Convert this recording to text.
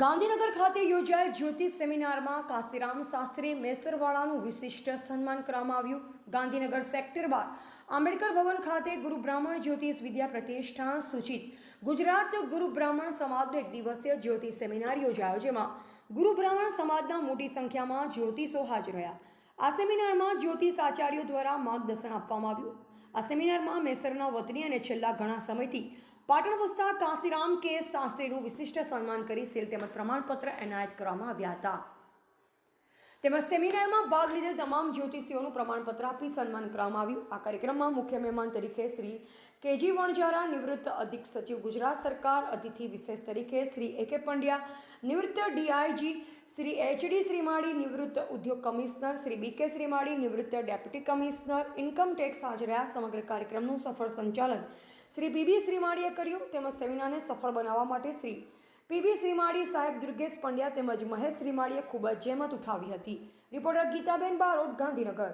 ગાંધીનગર ખાતે યોજાયેલ જ્યોતિષ સેમિનારમાં કાશીરામ શાસ્ત્રી મેસરવાળાનું વિશિષ્ટ સન્માન કરવામાં આવ્યું. ગાંધીનગર સેક્ટર બાર, આંબેડકર ભવન ખાતે ગુરુ બ્રાહ્મણ જ્યોતિષ વિદ્યા પ્રતિષ્ઠાન સૂચિત. ગુજરાત ગુરુ બ્રાહ્મણ સમાજનો એક દિવસીય જ્યોતિષ સેમિનાર યોજાયો, જેમાં ગુરુ બ્રાહ્મણ સમાજના મોટી સંખ્યામાં જ્યોતિષો હાજર રહ્યા. આ સેમિનારમાં જ્યોતિષ આચાર્યો દ્વારા માર્ગદર્શન આપવામાં આવ્યું. આ સેમિનારમાં મેસરના વતની અને છેલ્લા ઘણા સમયથી પાટણ વસતા કાશીરામ કે સાસેનું વિશિષ્ટ સન્માન કરી સીલ તેમજ પ્રમાણપત્ર એનાયત કરવામાં આવ્યા હતા. તેમજ સેમિનારમાં ભાગ લીધેલ તમામ જ્યોતિષીઓનું પ્રમાણપત્ર આપી સન્માન કરવામાં આવ્યું. આ કાર્યક્રમમાં મુખ્ય મહેમાન તરીકે શ્રી કેજી વણજારા નિવૃત્ત અધિક સચિવ ગુજરાત સરકાર, અતિથિ વિશેષ તરીકે શ્રી એ કે પંડ્યા, નિવૃત્ત ડીઆઈજી શ્રી એચડી શ્રીમાળી, નિવૃત્ત ઉદ્યોગ કમિશનર શ્રી બી કે શ્રીમાળી, નિવૃત્ત ડેપ્યુટી કમિશનર, ઇન્કમ ટેક્સ હાજર રહ્યા. સમગ્ર કાર્યક્રમનું સફળ સંચાલન શ્રી પીબી શ્રીમાળીએ કર્યું. તેમજ સેમિનારને સફળ બનાવવા માટે શ્રી પીબી શ્રીમાળી સાહેબ દુર્ગેશ પંડ્યા તેમજ મહેશ શ્રીમાળીએ ખૂબ જ જહેમત ઉઠાવી હતી. રિપોર્ટર ગીતાબેન બારોટ, ગાંધીનગર.